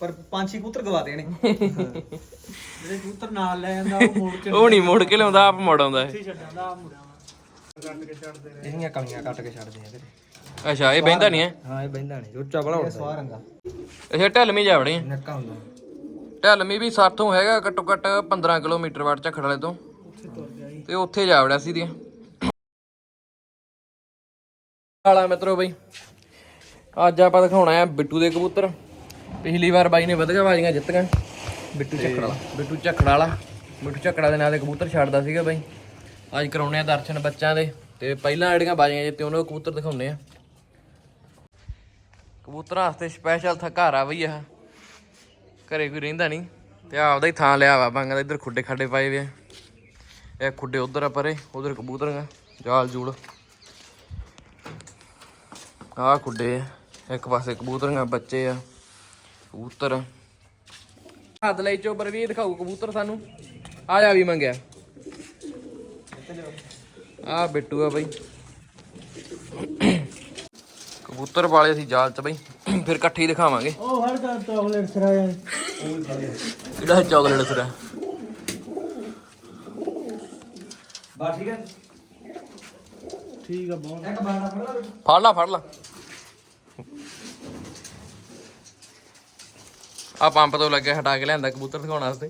ਪਰ ਪੰਜ ਛੇ ਕਬੂਤਰ ਗਵਾ ਦੇਣੇ। ਜਿਹੜੇ ਕਬੂਤਰ ਨਾਲ ਲੈ ਜਾਂਦਾ ਉਹ ਮੋੜ ਕੇ ਉਹ ਨਹੀਂ ਮੁੜ ਕੇ ਲਿਆਉਂਦਾ ਆਪ ਮੁੜ ਆਉਂਦਾ ਇਹ। ਛੱਡਾਂਦਾ ਆ ਮੁੜਿਆ ਕੱਟ ਕੇ ਛੱਡਦੇ ਰਹੇ ਇਹਦੀਆਂ ਕਲੀਆਂ ਕੱਟ ਕੇ ਛੱਡਦੇ ਆ ਵੀਰੇ ਅੱਛਾ ਇਹ ਬਹਿੰਦਾ ਨਹੀਂ ਹੈ? ਹਾਂ ਇਹ ਬੈਂਦਾ ਨਹੀਂ ਉੱਚਾ ਬੜਾ ਹੁੰਦਾ ਸਵਾਹ ਰੰਗਾ। ਅੱਛਾ ਢਲਮੀ ਜਾਵੜੇ ਆ ਨੱਕਾ ਹੁੰਦਾ। ਢਲਮੀ ਵੀ ਸਾਥੋਂ ਹੈਗਾ ਘੱਟੋ ਘੱਟ 15 ਕਿਲੋਮੀਟਰ ਵਾਟ ਝਖੜ ਵਾਲੇ ਤੋਂ। ਤੇ ਉੱਥੇ ਜਾ ਵੜਿਆ ਸੀ ਦੀਆਂ ਹਾਲਾ ਮਿੱਤਰੋ ਬਈ ਅੱਜ ਆਪਾਂ ਦਿਖਾਉਣਾ ਹੈ ਬਿੱਟੂ ਦੇ ਕਬੂਤਰ। ਪਿਛਲੀ ਵਾਰ ਬਾਈ ਨੇ ਵਧੀਆ ਬਾਜੀਆਂ ਜਿੱਤੀਆਂ। ਬਿੱਟੂ ਝੱਖੜ ਵਾਲਾ। ਬਿੱਟੂ ਝੱਖੜ ਵਾਲਾ। ਬਿੱਟੂ ਝੱਖੜਾ ਦੇ ਨਾਂ ਦੇ ਕਬੂਤਰ ਛੱਡਦਾ ਸੀਗਾ ਬਾਈ। ਅੱਜ ਕਰਾਉਣੇ ਆ ਦਰਸ਼ਨ ਬੱਚਿਆਂ ਦੇ। ਤੇ ਪਹਿਲਾਂ ਜਿਹੜੀਆਂ ਬਾਜੀਆਂ ਜਿੱਤੇ ਉਹਨਾਂ ਦੇ ਕਬੂਤਰ ਦਿਖਾਉਣੇ ਆ। ਕਬੂਤਰਾਂ ਵਾਸਤੇ ਸਪੈਸ਼ਲ ਥਕਾਰਾ ਬਈ ਆ ਘਰੇ ਕੋਈ ਰਹਿੰਦਾ ਨਹੀਂ। ਤੇ ਆਪਦਾ ਹੀ ਥਾਂ ਲਿਆ ਵਾ ਬੰਗਾ ਦਾ ਇੱਧਰ ਖੁੱਡੇ ਖਾਡੇ ਪਾਏ ਵੇ ਆ। ਇਹ ਖੁੱਡੇ ਉਧਰ ਆ ਪਰੇ ਉਧਰ ਕਬੂਤਰਾਂ ਜਾਲ ਜੂੜ ਆਹ ਖੁੱਡੇ ਆ। ਇੱਕ ਪਾਸੇ ਕਬੂਤਰਾਂ ਬੱਚੇ ਆ। ਕਬੂਤਰ। ਹੱਥ ਲਈ ਚੋਬਰ ਵੀ ਦਿਖਾਊ ਕਬੂਤਰ ਸਾਨੂੰ। ਆ ਜਾ ਵੀ ਮੰਗਿਆ। ਆ ਬਿੱਟੂ ਆ ਬਈ। ਕਬੂਤਰ ਵਾਲੇ ਅਸੀਂ ਜਾਲ ਚ ਬਈ। ਫਿਰ ਇਕੱਠੇ ਹੀ ਦਿਖਾਵਾਂਗੇ। ਉਹ ਹਰ ਦਾ ਚਾਕਲੇਟ ਸਰਾਇਆ ਕਿਹੜਾ ਚਾਕਲੇਟ ਸਰਾ? ਬਾ ਠੀਕ ਹੈ ਠੀਕ ਆ ਬਹੁਤ। ਇੱਕ ਬਾਣਾ ਫੜ ਲਾ। ਫੜ ਲਾ ਫੜ ਲਾ। ਆ ਪੰਪ ਤੋਂ ਲੱਗਿਆ ਹਟਾ ਕੇ ਲਿਆਂਦਾ ਕਬੂਤਰ ਦਿਖਾਉਣ ਵਾਸਤੇ।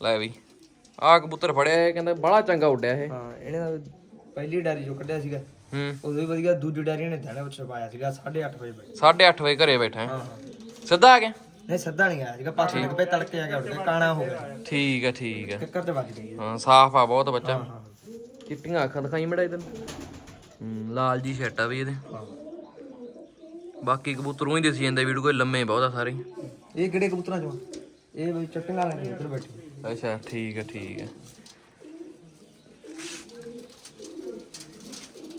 ਲੈ ਵੀ ਆ ਕਬੂਤਰ ਫੜਿਆ ਇਹ ਕਹਿੰਦਾ ਬੜਾ ਚੰਗਾ ਉੱਡਿਆ ਇਹ। ਹਾਂ ਇਹਨੇ ਤਾਂ ਪਹਿਲੀ ਡੈਰੀ ਜੋ ਕੱਢਿਆ ਸੀਗਾ। ਹੂੰ। ਉਦੋਂ ਵੀ ਵਧੀਆ ਦੂਜੀ ਡੈਰੀ ਨੇ ਧਾਣਾ ਵਿੱਚ ਪਾਇਆ ਸੀਗਾ 8:30 ਵਜੇ ਬਈ 8:30 ਵਜੇ ਘਰੇ ਬੈਠਾ ਹੈ। ਹਾਂ ਹਾਂ। ਸਿੱਧਾ ਆ ਗਿਆ? ਨਹੀਂ ਸੱਦਾ ਨਹੀਂ ਆਇਆ ਸੀਗਾ ਪਾਸੇ ਲੱਗ ਪਏ ਤੜਕੇ ਆ ਗਿਆ ਉੱਠ ਕੇ ਕਾਣਾ ਹੋ ਗਿਆ। ਠੀਕ ਹੈ ਠੀਕ ਹੈ ਚੱਕਰ ਤੇ ਵੱਜ ਗਈ ਹਾਂ ਸਾਫ਼ ਆ ਬਹੁਤ ਬੱਚਾ। ਹਾਂ ਹਾਂ ਚਿੱਟੀਆਂ ਅੱਖਾਂ ਦਿਖਾਈ ਮੜਾ ਇਧਰ ਹੂੰ ਲਾਲ ਜੀ ਸ਼ਰਟ ਆ ਵੀ ਇਹਦੇ। ਹਾਂ। ਬਾਕੀ ਕਬੂਤਰ ਉਹੀ ਦਿਸੀ ਜਾਂਦੇ ਵੀਡੀਓ ਕੋਈ ਲੰਮੇ ਬਹੁਤ ਆ ਸਾਰੇ। ਇਹ ਕਿਹੜੇ ਕਬੂਤਰਾਂ ਚੋਂ ਆ? ਇਹ ਬਈ ਚੱਟੀਆਂ ਵਾਲੇ ਇੱਧਰ ਬੈਠੇ। ਅੱਛਾ ਠੀਕ ਹੈ ਠੀਕ ਹੈ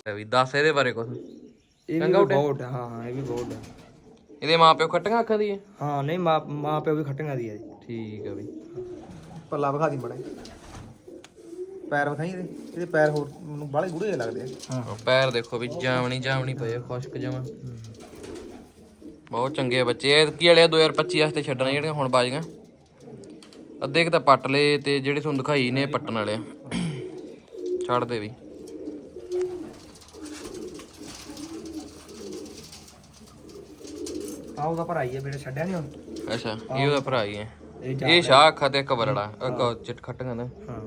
ਲੈ ਵੀ ਦੱਸ ਇਹਦੇ ਬਾਰੇ ਕੁਝ ਇਹ ਵੀ ਬਹੁਤ ਆ, ਹਾਂ ਹਾਂ ਇਹ ਵੀ ਬਹੁਤ ਆ। ਇਹਦੇ ਮਾਪਿਓ ਖੱਟੀਆਂ ਅੱਖਾਂ ਦੀ ਹੈ ਹਾਂ ਨਹੀਂ ਮਾਂ ਮਾਂ ਪਿਓ ਵੀ ਖੱਟੀਆਂ ਦੀ ਆ ਜੀ। ਠੀਕ ਹੈ ਬਈ ਪੱਲਾ ਵਿਖਾ ਦੀ ਬੜਾ ਪੈਰ ਵਿਖਾਈ ਇਹਦੇ। ਇਹਦੇ ਪੈਰ ਹੋਰ ਮੈਨੂੰ ਬਾਲੇ ਗੂੜੇ ਜਿਹੇ ਲੱਗਦੇ ਆ। ਪੈਰ ਦੇਖੋ ਵੀ ਜਾਵਣੀ ਜਾਵਣੀ ਪਏ ਆ, ਖੁਸ਼ਕ ਜਮਾ। ਬਹੁਤ ਚੰਗੇ ਬੱਚੇ ਇਹ ਕੀ ਵਾਲੇ ਆ 2025 ਵਾਸਤੇ ਛੱਡਣੇ ਜਿਹੜੀਆਂ ਹੁਣ ਬਾਜੀਆਂ। ਅੱਧੇ ਕਿ ਤਾਂ ਪੱਟ ਲਏ ਤੇ ਜਿਹੜੇ ਤੁਹਾਨੂੰ ਦਿਖਾਈ ਨੇ ਪੱਟਣ ਵਾਲੇ ਆ। ਛੱਡ ਦੇ ਵੀ। ਆ ਉਹਦਾ ਭਰਾ ਹੀ ਬੇਟਾ ਛੱਡਿਆ ਨਹੀਂ ਹੁਣ ਅੱਛਾ ਇਹ ਉਹਦਾ ਭਰਾ ਹੀ ਹੈ ਇਹ ਸ਼ਾਹ ਅੱਖਾਂ ਤੇ ਇੱਕ ਬਰੜਾ ਇੱਕ ਚਿੱਟ ਖੱਟੀਆਂ ਦਾ ਹਾਂ।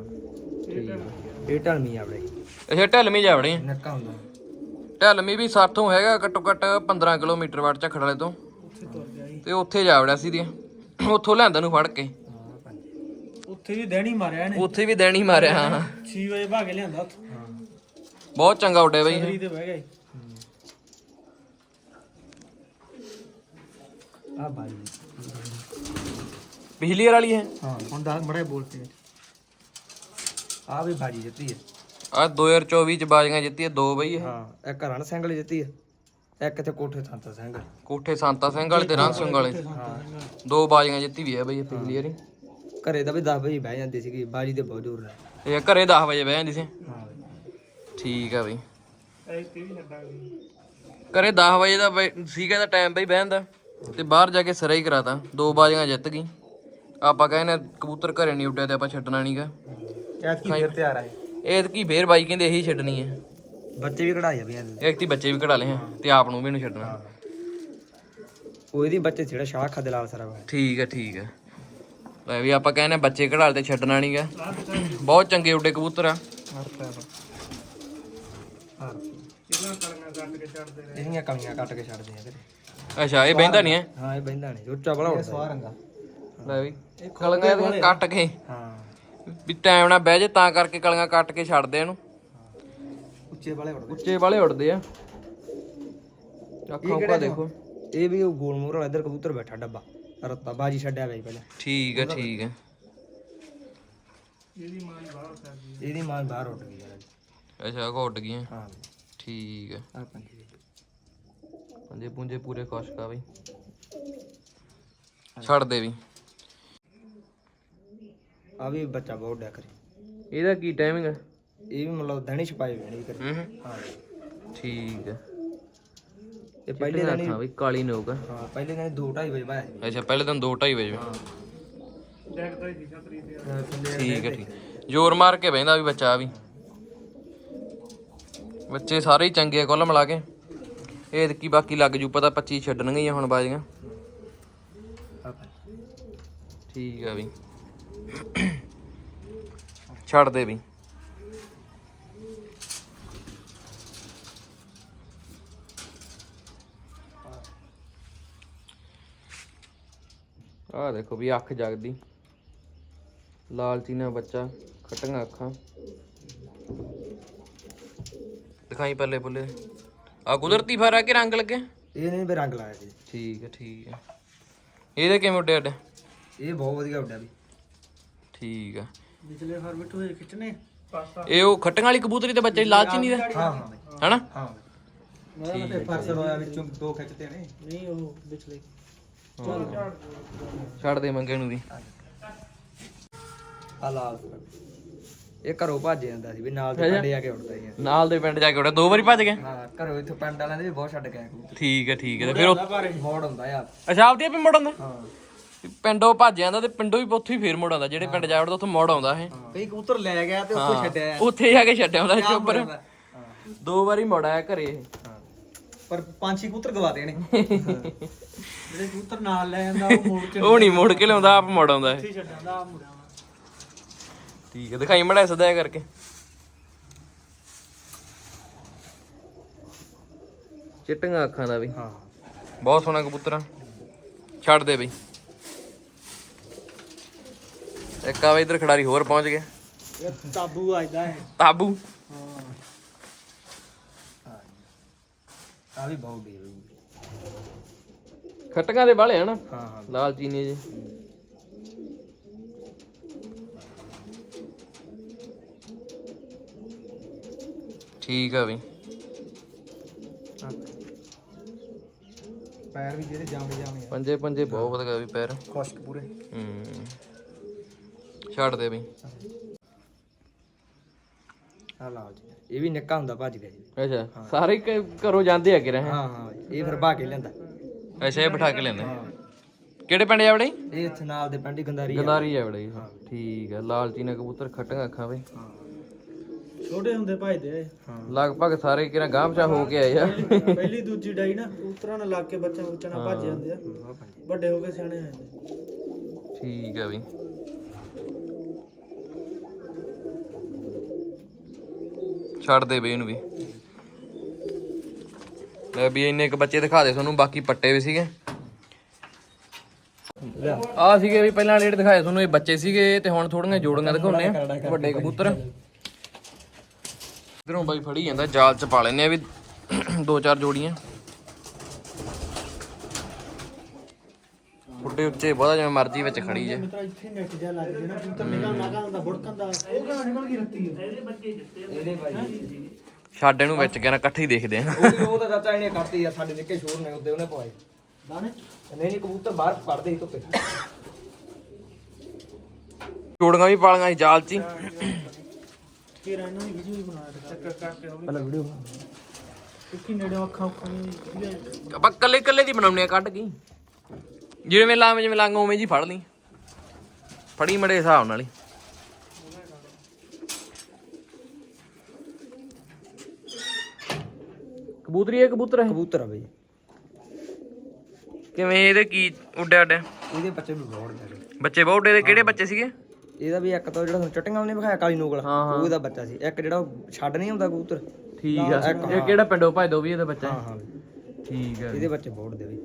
ਇਹ ਢਲਮੀ ਆ ਬੜੇ ਅੱਛਾ ਢਲਮੀ ਜਾਵਣੀ ਨੱਕਾ ਹੁੰਦਾ। ਢਲਮੀ ਵੀ ਸਾਥੋਂ ਹੈਗਾ ਘੱਟੋ ਘੱਟ 15 ਕਿਲੋਮੀਟਰ ਵਾਟ ਝਖੜ ਵਾਲੇ ਤੋਂ। ਤੇ ਉੱਥੇ ਜਾ ਵੜਿਆ ਸੀ ਦੀ ਉੱਥੋਂ ਲਿਆਂਦਾ ਨੂੰ ਫੜ ਕੇ। ਉੱਥੇ ਵੀ ਦੇਣੀ ਮਾਰਿਆ ਇਹਨੇ। ਉੱਥੇ ਵੀ ਦੇਣੀ ਮਾਰਿਆ ਹਾਂ। 6 ਵਜੇ ਭਾਗੇ ਲਿਆਂਦਾ ਉੱਥੇ। ਹਾਂ ਬਹੁਤ ਚੰਗਾ ਉੱਡਿਆ ਬਈ ਇਹ। ਫਰੀ ਤੇ ਬਹਿ ਗਿਆ ਜੀ ਆ ਬਾਈ। ਪਿਛਲੀ ਵਾਲੀ ਹੈ। ਹਾਂ ਹੁਣ ਦਾ ਮੜਾ ਬੋਲ ਤੇ ਆ ਵੀ ਬਾਜੀ ਜਿੱਤੀ ਹੈ। ਆ 2024 ਚ ਬਾਜੀਆਂ ਜਿੱਤੀ ਦੋ ਬਈ ਇਹ। ਹਾਂ ਇੱਕ ਰਣ ਸਿੰਘ ਵਾਲੀ ਜਿੱਤੀ ਹੈ ਇੱਕ ਤੇ ਕੋਠੇ ਸੰਤ ਸਿੰਘ ਕੋਠੇ ਸੰਤਾ ਸਿੰਘ ਵਾਲੇ ਤੇ ਰਾਂ ਸਿੰਘ ਵਾਲੇ। ਦੋ ਬਾਜੀਆਂ ਜਿੱਤੀ ਵੀ ਹੈ ਬਈ ਇਹ ਪਿਛਲੀ ਵਾਰੀ। ਘਰੇ ਤਾਂ ਵੀ 10 ਵਜੇ ਬਹਿ ਜਾਂਦੀ ਸੀਗੀ ਬਾਜੀ ਤੇ ਬਹੁਤ ਦੂਰ ਹੈ ਇਹ ਘਰੇ 10 ਵਜੇ ਬਹਿ ਜਾਂਦੀ ਸੀ। ਹਾਂ ਠੀਕ ਆ ਬਈ। ਘਰੇ 10 ਵਜੇ ਦਾ ਬਈ- ਸੀਗਾ ਦਾ ਟਾਈਮ ਬਈ ਬਹਿਣ ਦਾ। ਤੇ ਬਾਹਰ ਜਾ ਕੇ ਸਿਰਾ ਹੀ ਕਰਾਤਾ। ਦੋ ਬਾਜੀਆਂ ਜਿੱਤ ਗਈ। ਆਪਾਂ ਕਹਿੰਦੇ ਕਬੂਤਰ ਘਰੇ ਨਹੀਂ ਉੱਡਿਆ ਤੇ ਆਪਾਂ ਛੱਡਣਾ ਨਹੀਂਗਾ ਐਤ ਕੀ ਫਿਰ ਤਿਆਰ ਹੈ ਇਹ ਕੀ ਫੇਰ ਬਾਈ ਕਹਿੰਦੇ ਇਹੀ ਛੱਡਣੀ ਹੈ। ਬੱਚੇ ਵੀ ਕਢਾਏ ਵੀ ਇੱਕ ਤੀ ਬੱਚੇ ਵੀ ਕਢਾ ਲਏ ਆ ਤੇ ਆਪ ਨੂੰ ਵੀ ਇਹਨੂੰ ਛੱਡਣਾ। ਉਹ ਇਹਦੀ ਬੱਚੇ ਜਿਹੜਾ ਸ਼ਾਹ ਖਾਦੇ ਲਾਲ ਸਰਾ ਵਾ ਠੀਕ ਹੈ ਠੀਕ ਹੈ। ਲੈ ਵੀ ਆਪਾਂ ਕਹਿੰਦੇ ਬੱਚੇ ਕਢਾਲ ਤੇ ਛੱਡਣਾ ਨਹੀਂਗਾ ਬਹੁਤ ਚੰਗੇ ਉੱਡੇ ਕਬੂਤਰ ਆ। ਹਾਂ ਕਿਹਨਾਂ ਕਲੀਆਂ ਕੱਟ ਕੇ ਛੱਡਦੇ ਰਹੇ ਇਹਦੀਆਂ ਕਲੀਆਂ ਕੱਟ ਕੇ ਛੱਡਦੇ ਆ ਵੀਰੇ ਅੱਛਾ ਇਹ ਬਹਿੰਦਾ ਨਹੀਂ ਹੈ? ਹਾਂ ਇਹ ਬੈਂਦਾ ਨਹੀਂ ਉੱਚਾ ਬੜਾ ਉੱਡਦਾ। ਸਵਾਹ ਰੰਗਾ ਲੈ ਵੀ ਕਲੀਆਂ ਇਹਦੀਆਂ ਕੱਟ ਕੇ। ਹਾਂ। ਵੀ ਟਾਈਮ ਨਾਲ ਬਹਿ ਜੇ ਤਾਂ ਕਰਕੇ ਕਲੀਆਂ ਕੱਟ ਕੇ ਛੱਡਦੇ ਇਹਨੂੰ। ਉੱਚੇ ਵਾਲੇ ਉੱਡਦੇ ਉੱਚੇ ਵਾਲੇ ਉੱਡਦੇ ਆ। ਅੱਖਾਂ ਉੱਪਰ ਦੇਖੋ। ਇਹ ਵੀ ਉਹ ਗੋਲ ਮੂਰ ਵਾਲਾ ਇੱਧਰ ਕਬੂਤਰ ਬੈਠਾ ਡੱਬਾ। ਰੱਤਾ ਬਾਜੀ ਛੱਡਿਆ ਬਈ ਪਹਿਲਾਂ। ਠੀਕ ਹੈ ਠੀਕ ਹੈ ਇਹਦੀ ਮਾਂ ਹੀ ਬਾਹਰ ਕਰਦੀ ਇਹਦੀ ਮਾਂ ਬਾਹਰ ਉੱਡ ਗਈ ਯਾਰ ਅੱਛਾ ਉਹ ਉੱਡ ਗਈਆਂ। ਹਾਂ। ਠੀਕ ਹੈ ਆ ਪੰਜੀ ਪੰਜੇ ਪੁੰਜੇ ਪੂਰੇ ਖੁਸ਼ਕ ਆ ਬਈ। ਛੱਡ ਦੇ ਵੀ। ਆ ਵੀ ਬੱਚਾ ਬਹੁਤ ਡਿਆ ਕਰੇ। ਇਹਦਾ ਕੀ ਟਾਈਮਿੰਗ ਹੈ ਇਹ ਵੀ ਮਤਲਬ ਦਣੀ ਛਪਾਈ ਵੇਣੀ ਕਰੇ। ਹੂੰ ਹੂੰ। ਹਾਂ। ਠੀਕ ਹੈ ਤੇ ਪਹਿਲੇ ਦਿਨ ਅੱਖਾਂ ਬਈ ਕਾਲੀ ਨੋਕ ਹਾਂ ਪਹਿਲੇ ਦਿਨ 2:30 ਵਜੇ ਬਾਇਆ ਸੀ। ਅੱਛਾ ਪਹਿਲੇ ਦਿਨ 2:30 ਵਜੇ। ਹਾਂ। ਠੀਕ ਹੈ ਠੀਕ। ਜ਼ੋਰ ਮਾਰ ਕੇ ਬਹਿੰਦਾ ਵੀ ਬੱਚਾ ਵੀ। ਬੱਚੇ ਸਾਰੇ ਹੀ ਚੰਗੇ ਆ ਕੁੱਲ ਮਿਲਾ ਕੇ। ਇਹ ਕੀ ਬਾਕੀ ਲੱਗ ਜੂ ਪਤਾ 25 ਛੱਡਣਗੀਆਂ ਹੁਣ ਬਾਜੀਆਂ। ਠੀਕ ਆ ਵੀ। ਛੱਡ ਦੇ ਵੀ। ਆਹ ਦੇਖੋ ਵੀ ਅੱਖ ਜਗਦੀ। ਲਾਲਚੀਨਾ ਬੱਚਾ ਖੱਟੀਆਂ ਅੱਖਾਂ। ਦਿਖਾਈ ਪੱਲੇ ਪੁੱਲੇ। ਆ ਕੁਦਰਤੀ ਫਰ ਕੇ ਰੰਗ ਲੱਗੇ? ਇਹ ਨਹੀਂ ਵੀ ਰੰਗ ਲਾਇਆ ਜੀ। ਠੀਕ ਹੈ ਠੀਕ ਹੈ। ਇਹਦੇ ਕਿਵੇਂ ਉੱਡੇ ਅੱਡ? ਇਹ ਬਹੁਤ ਵਧੀਆ ਉੱਡਿਆ ਵੀ। ਠੀਕ ਆ। ਪਿਛਲੇ ਫਰ ਬਿੱਟੂ ਇਹ ਖਿੱਚਣੇ। ਇਹ ਉਹ ਖੱਟੀਆਂ ਵਾਲੀ ਕਬੂਤਰੀ ਤੇ ਬੱਚੇ ਲਾਲਚੀਨੀ ਦਾ ਹਾਂ ਹਾਂ ਬਈ, ਹਨਾ? ਹਾਂ। ਮੈਂ ਤੇ ਫਰਸਲ ਹੋਇਆ ਵਿੱਚੋਂ ਦੋ ਖਿੱਚਦੇ ਨੇ। ਨਹੀਂ ਉਹ ਪਿਛਲੇ ਛੱਡ ਦੇ ਮੰਗੇ ਨੂੰ ਵੀ। ਆ ਲਾਲ ਇਹ ਘਰੋਂ ਭੱਜ ਜਾਂਦਾ ਸੀ ਵੀ ਨਾਲ ਅੱਛਾ। ਪਿੰਡੇ ਆ ਕੇ ਉੱਡਦਾ ਸੀ ਨਾਲ ਦੇ ਪਿੰਡ ਜਾ ਕੇ ਉੱਡੇ ਦੋ ਵਾਰੀ ਭੱਜ ਗਏ ਹਾਂ ਘਰੋਂ ਇੱਥੋਂ ਪਿੰਡ ਵਾਲਿਆਂ ਦੇ ਵੀ ਬਹੁਤ ਛੱਡ ਗਏ ਕਬੂਤਰ। ਠੀਕ ਹੈ ਠੀਕ ਹੈ ਤੇ ਫਿਰ ਉਹ ਮੋੜ ਹੁੰਦਾ ਯਾਰ ਅੱਛਾ ਆਪਦੀ ਵੀ ਮੁੜ ਆਉਂਦਾ ਹਾਂ। ਪਿੰਡੋਂ ਭੱਜ ਜਾਂਦਾ ਤੇ ਪਿੰਡੋਂ ਵੀ ਉੱਥੋਂ ਹੀ ਫੇਰ ਮੁੜ ਆਉਂਦਾ ਜਿਹੜੇ ਪਿੰਡ ਜਾ ਵੜਦਾ ਉੱਥੋਂ ਮੁੜ ਆਉਂਦਾ ਇਹ। ਕਈ ਕਬੂਤਰ ਲੈ ਗਿਆ ਤੇ ਉੱਥੋਂ ਛੱਡਿਆ। ਉੱਥੇ ਜਾ ਕੇ ਛੱਡਿਆ ਹੁੰਦਾ ਮੁੜਦਾ? ਹਾਂ। ਦੋ ਵਾਰੀ ਮੁੜ ਆਇਆ ਘਰੇ ਇਹ। ਪਰ ਪੰਜ ਛੇ ਕਬੂਤਰ ਗਵਾ ਦੇਣੇ। ਜਿਹੜੇ ਕਬੂਤਰ ਨਾਲ ਲੈ ਜਾਂਦਾ ਉਹ ਮੋੜ ਕੇ ਉਹ ਨਹੀਂ ਮੁੜ ਕੇ ਲਿਆਉਂਦਾ ਆਪ ਮੁੜ ਆਉਂਦਾ ਇਹ। ਛੱਡ ਜਾਂਦਾ ਆ ਮੁੜਿਆ ਵਾ। ਠੀਕ ਹੈ ਦਿਖਾਈ ਮੜਾ ਸਦਾ ਕਰਕੇ। ਚਿੱਟੀਆਂ ਅੱਖਾਂ ਦਾ ਵੀ। ਹਾਂ। ਬਹੁਤ ਸੋਹਣਾ ਕਬੂਤਰ ਛੱਡ ਦੇ ਬਈ। ਇੱਕ ਆ ਵਾ ਇਧਰ ਖਿਡਾਰੀ ਹੋਰ ਪਹੁੰਚ ਗਿਆ ਇਹ ਤਾਬੂ ਆਜਦਾ ਹੈ ਤਾਬੂ। ਹਾਂ। ਆ ਵੀ ਬਹੁਤ ਖਟਕਾਂ ਦੇ ਵਾਲੇ ਹਨ ਹਾਂ ਹਾਂ। ਲਾਲ ਚੀਨੀ ਜੀ ਠੀਕ ਆ ਬਈ। ਪੈਰ ਵੀ ਜਿਹੜੇ ਜਾਮੇ ਆ। ਪੰਜੇ ਪੰਜੇ ਬਹੁਤ ਵਧੀਆ ਵੀ ਪੈਰ। ਖੁਸ਼ਕ ਪੂਰੇ। ਹੂੰ। ਛੱਡ ਦੇ ਬਈ। ਆ ਜੀ। ਇਹ ਵੀ ਨਿੱਕਾ ਹੁੰਦਾ ਭੱਜ ਗਿਆ ਜੀ। ਅੱਛਾ ਸਾਰੇ ਹੀ ਘ- ਘਰੋਂ ਜਾਂਦੇ ਆ ਕਿ ਰਹੇ ਹਾਂ ਹਾਂ ਇਹ ਫਿਰ ਭਾ ਕੇ ਲੈਂਦਾ ਅੱਛਾ ਇਹ ਬਿਠਾ ਕੇ ਲੈਂਦੇ ਕਿਹੜੇ ਪਿੰਡ ਜਾ ਵੜੇ ਇਹ ਇੱਥੇ ਨਾਲ ਦੇ ਪਿੰਡੀ ਗੰਦਾਰੀ ਆ। ਗੰਦਾਰੀ ਜਾ ਵੜੇ ਠੀਕ ਆ ਲਾਲ ਚੀਨਾ ਕਬੂਤਰ ਖੱਟੀਆਂ ਅੱਖਾਂ ਬਈ। ਹਾਂ। ਛੋਟੇ ਹੁੰਦੇ ਭਜਦੇ ਹਾਂ। ਲਗਭਗ ਸਾਰੇ ਕਿਰਾਂ ਗਾਂਵਚਾ ਹੋ ਕੇ ਆਏ ਆ। ਪਹਿਲੀ ਦੂਜੀ ਡਾਈ ਨਾ ਕਬੂਤਰਾਂ ਨਾਲ ਲੱਗ ਕੇ ਬੱਚਾ ਬੱਚਾ ਨਾਲ ਭੱਜ ਜਾਂਦੇ ਆ। ਵੱਡੇ ਹੋ ਕੇ ਸਿਆਣੇ ਹੋ ਜਾਂਦੇ। ਠੀਕ ਆ ਬਈ। ਛੱਡ ਦੇ ਬਈ ਇਹਨੂੰ ਵੀ। ਲੈ ਵੀ ਇੰਨੇ ਇੱਕ ਬੱਚੇ ਦਿਖਾ ਦੇ ਤੁਹਾਨੂੰ, ਬਾਕੀ ਪੱਟੇ ਵੀ ਸੀਗੇ। ਆ ਸੀਗੇ ਵੀ ਪਹਿਲਾਂ ਜਿਹੜੇ ਦਿਖਾਏ ਤੁਹਾਨੂੰ, ਇਹ ਬੱਚੇ ਸੀਗੇ, ਤੇ ਹੁਣ ਥੋੜੀਆਂ ਜੋੜੀਆਂ ਦਿਖਾਉਣੇ ਆ, ਵੱਡੇ ਕਬੂਤਰ। ਇਧਰੋਂ ਬਾਈ ਫੜੀ ਜਾਂਦਾ, ਜਾਲ ਚ ਪਾ ਲੈਨੇ ਆ ਵੀ ਦੋ ਚਾਰ ਜੋੜੀਆਂ। ਉੱਡੇ ਉੱਚੇ ਬਹੁਤਾ ਜਿਵੇਂ ਮਰਜ਼ੀ ਵਿੱਚ ਖੜੀ ਜੇ। ਮਿੱਤਰਾ ਇੱਥੇ ਨੈਟ ਜਿਹਾ ਲੱਗ ਗਿਆ ਨਾ ਕਬੂਤਰ ਨਿਕਲ ਨਾਗਾ ਹੁੰਦਾ ਬੁੜਕਣ ਦਾ ਉਹ ਕਿਹੜਾ ਨਿਕਲ ਗਈ ਰੱਤੀ ਇਹਦੇ ਬੱਚੇ ਜਿੱਤੇ ਇਹਦੇ ਭਾਈ ਛੱਡ ਇਹਨੂੰ ਵਿੱਚ ਗਿਆ ਨਾ ਇਕੱਠੇ ਹੀ ਦੇਖਦੇ ਆ। ਉਹ ਤਾਂ ਚਾਚਾ ਇਹਨੇ ਕੱਟਤੀ ਆ ਸਾਡੇ ਨਿੱਕੇ ਸ਼ੋਰ ਨੇ ਉੱਤੇ ਉਹਨੇ ਪਵਾਏ। ਦਾਣੇ? ਨਹੀਂ ਨਹੀਂ ਕਬੂਤਰ ਬਾਹਰ ਪੜਦੇ ਧੁੱਪੇ। ਜੋੜੀਆਂ ਵੀ ਪਾਲੀਆਂ ਸੀ ਜਾਲ 'ਚ ਫਿਰ ਇਹਨਾਂ ਨੇ ਵੀਡੀਓ ਵੀ ਬਣਾਇਆ ਚੱਕਰ ਕਰਕੇ ਉਹ ਪਹਿਲਾਂ ਵੀਡੀਓ ਕਿਉਂਕਿ ਨੇੜੇ ਅੱਖਾਂ ਨਹੀਂ ਆਪਾਂ ਕੱਲੇ ਕੱਲੇ ਦੀ ਬਣਾਉਣੇ ਆ ਕੱਢ ਕੇ ਜਿਵੇਂ ਲਾਵੇਂ ਜਿਵੇਂ ਲਾਂਗਾ ਉਵੇਂ ਜੀ ਫੜ ਲਈ। ਫੜੀ ਮੜੇ ਹਿਸਾਬ ਨਾਲ ਹੀ। ਕਬੂਤਰੀ ਇਹ ਕਬੂਤਰ ਹੈ? ਕਬੂਤਰ ਆ ਬਈ। ਕਿਵੇਂ ਇਹਦੇ ਕੀ ਉੱਡਿਆ ਉੱਡਿਆ ਇਹਦੇ ਬੱਚੇ ਵੀ ਬਹੁਤ ਜਾਂਦੇ ਬੱਚੇ ਬਹੁਤੇ ਦੇ ਕਿਹੜੇ ਬੱਚੇ ਸੀਗੇ? ਇਹਦਾ ਵੀ ਇੱਕ ਤਾਂ ਜਿਹੜਾ ਤੁਹਾਨੂੰ ਚਟੀਆਂ ਉਹਨੇ ਵਿਖਾਇਆ ਕਾਲੀ ਨੂਗਲ ਹਾਂ, ਹਾਂ। ਉਹ ਇਹਦਾ ਬੱਚਾ ਸੀ। ਇੱਕ ਜਿਹੜਾ ਉਹ ਛੱਡ ਨਹੀਂ ਹੁੰਦਾ ਕਬੂਤਰ। ਠੀਕ ਆ। ਇਹ ਕਿਹੜਾ ਪਿੰਡੋਂ ਭਾਈ ਦੋ ਵੀ ਇਹਦਾ ਬੱਚਾ ਹਾਂ? ਹੈ? ਹਾਂ। ਠੀਕ ਆ। ਇਹਦੇ ਬੱਚੇ ਬਹੁਤ ਦੇ ਬਈ।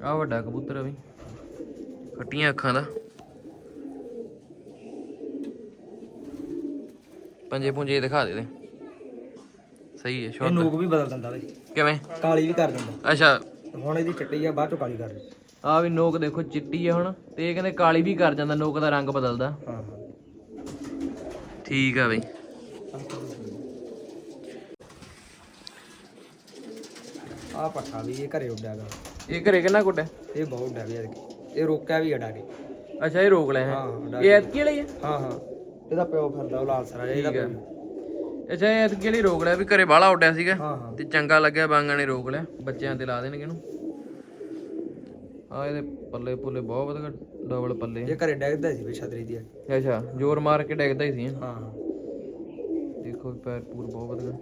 ਆ ਵੱਡਾ ਕਬੂਤਰ ਆ ਵੀ ਖੱਟੀਆਂ ਅੱਖਾਂ ਦਾ। ਪੰਜੇ ਪੁੰਜੇ ਦਿਖਾ ਦੇ ਦੇ ਸਹੀ ਹੈ ਇਹ ਸ਼ੋਰ ਨੂਗ ਵੀ ਬਦਲ ਦਿੰਦਾ ਬਈ। ਕਿਵੇਂ? ਕਾਲੀ ਵੀ ਕਰ ਦਿੰਦਾ। ਅੱਛਾ। ਹੁਣ ਇਹਦੀ ਚਿੱਟੀ ਆ ਬਾਅਦ ਚੋਂ ਕਾਲੀ ਕਰ ਦਿੰਦਾ। ਆ ਵੀ ਨੋਕ ਦੇਖੋ ਚਿੱਟੀ ਆ ਹੁਣ। ਤੇ ਇਹ ਕਹਿੰਦੇ ਕਾਲੀ ਵੀ ਕਰ ਜਾਂਦਾ ਨੋਕ ਦਾ ਰੰਗ ਬਦਲਦਾ। ਹਾਂ ਠੀਕ ਆ ਬਈ। ਆ ਪੱਠਾ ਵੀ ਇਹ ਘਰੇ ਉੱਡਿਆ ਗਾ। ਇਹ ਘਰੇ ਕਿੰਨਾ ਕੁੱਟਿਆ ਇਹ ਬਹੁਤ ਵੀ ਐਤਕੀ। ਇਹ ਰੋਕਿਆ ਵੀ ਅਡਾ ਕੇ ਅੱਛਾ ਇਹ ਰੋਕ ਲਿਆ ਹੈ। ਹਾਂ, ਡਰ ਇਹ ਐਤਕੀ ਵਾਲੀ ਹੈ? ਹਾਂ ਹਾਂ। ਇਹਦਾ ਪਿਓ ਫਿਰਦਾ ਉਹ ਲਾਲ ਸਰਾ ਇਹਦਾ ਠੀਕ। ਪਿਓ। ਅੱਛਾ ਇਹ ਐਤਕੀ ਵਾਲੀ ਰੋਕ ਲਿਆ ਵੀ ਘਰੇ ਬਾਹਲਾ ਉੱਡਿਆ ਸੀਗਾ। ਹਾਂ ਹਾਂ। ਤੇ ਚੰਗਾ ਲੱਗਿਆ ਬਾਂਗਾਂ ਨੇ ਰੋਕ ਲਿਆ। ਬੱਚਿਆਂ ਤੇ ਲਾ ਦੇਣਗੇ ਇਹਨੂੰ। ਆ ਇਹਦੇ ਪੱਲੇ ਪੁੱਲੇ ਬਹੁਤ ਵਧੀਆ ਡਬਲ ਪੱਲੇ। ਇਹ ਘਰੇ ਡੈਗਦਾ ਸੀ ਵੀ ਛਤਰੀ ਦੀ ਅੱਛਾ ਜ਼ੋਰ ਮਾਰ ਕੇ ਡਿੱਗਦਾ ਹੀ ਸੀ ਇਹ। ਹਾਂ ਹਾਂ। ਦੇਖੋ ਪੈਰ ਪੂਰ ਬਹੁਤ ਵਧੀਆ।